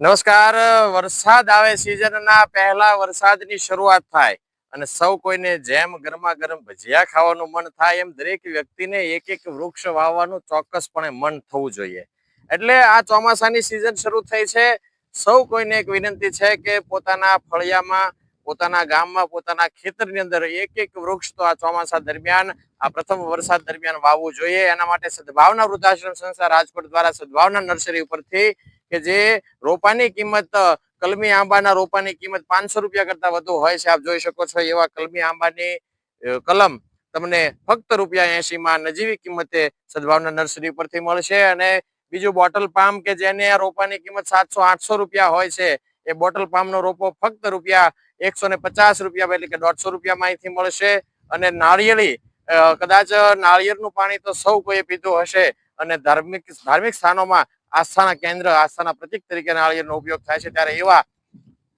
નમસ્કાર, વરસાદ આવે સિઝનના પહેલા વરસાદની શરૂઆત થાય અને સૌ કોઈને જેમ ગરમા ગરમ ભજીયા ખાવાનું મન થાય એમ દરેક વ્યક્તિને એક એક વૃક્ષ વાવવાનું ચોક્કસપણે મન થવું જોઈએ. એટલે આ ચોમાસાની સિઝન શરૂ થઈ છે. સૌ કોઈને એક વિનંતી છે કે પોતાના ફળિયામાં, પોતાના ગામમાં, પોતાના ખેતરની અંદર એક એક વૃક્ષ તો આ ચોમાસા દરમિયાન, આ પ્રથમ વરસાદ દરમિયાન વાવવું જોઈએ. એના માટે સદભાવના વૃદ્ધાશ્રમ સંસ્થા રાજકોટ દ્વારા સદભાવના નર્સરી ઉપરથી કે જે રોપાની કિંમત કલમી આંબાના રોપાની કિંમત પાંચસો રૂપિયા કરતા વધુ હોય છે. આપ જોઈ શકો છો એવા કલમી આંબાની કલમ તમને ફક્ત રૂપિયા એસી માં નજીવી કિંમતે સદભાવના નર્સરી પરથી મળશે અને બીજું બોટલ પામ કે જેને આ રોપાની કિંમત સાતસો આઠસો રૂપિયા હોય છે, એ બોટલ પામનો રોપો ફક્ત રૂપિયા એકસો ને પચાસ રૂપિયા એટલે કે દોઢસો રૂપિયામાં અહીંથી મળશે અને નાળિયેરી કદાચ નાળિયેરનું પાણી તો સૌ કોઈએ પીધું હશે અને ધાર્મિક ધાર્મિક સ્થાનોમાં આસ્થાના કેન્દ્ર, આસ્થાના પ્રતિક તરીકે નાળિયેરનો ઉપયોગ થાય છે ત્યારે એવા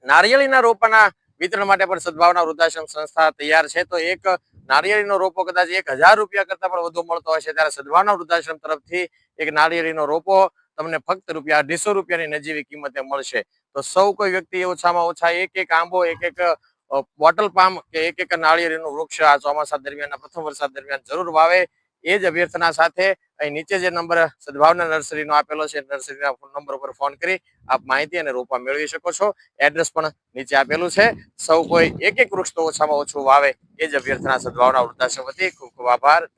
નારિયેળીના રોપાના વિતરણ માટે પણ સદભાવના વૃદ્ધાશ્રમ સંસ્થા તૈયાર છે. તો એક નારિયેળીનો રોપો કદાચ એક હજાર રૂપિયા કરતા પણ વધુ મળતો હોય છે ત્યારે સદભાવના વૃદ્ધાશ્રમ તરફથી એક નારિયેળીનો રોપો તમને ફક્ત રૂપિયા અઢીસો રૂપિયાની નજીવી કિંમતે મળશે. તો સૌ કોઈ વ્યક્તિ ઓછામાં ઓછા એક એક આંબો, એક એક બોટલ પામ કે એક એક નાળિયેરીનું વૃક્ષ આ ચોમાસા દરમિયાન પ્રથમ વરસાદ દરમિયાન જરૂર વાવે. એ જ અભ્યર્થના સાથે અહીં નીચે જે નંબર સદભાવના નર્સરીનો આપેલો છે, નર્સરીના નંબર ઉપર ફોન કરી આપ માહિતી અને રોપા મેળવી શકો છો. એડ્રેસ પણ નીચે આપેલું છે. સૌ કોઈ એક એક વૃક્ષ તો ઓછામાં ઓછું વાવે એ જ અભ્યર્થના સદભાવના વૃદ્ધાશ્રમ વતી ખૂબ ખૂબ આભાર.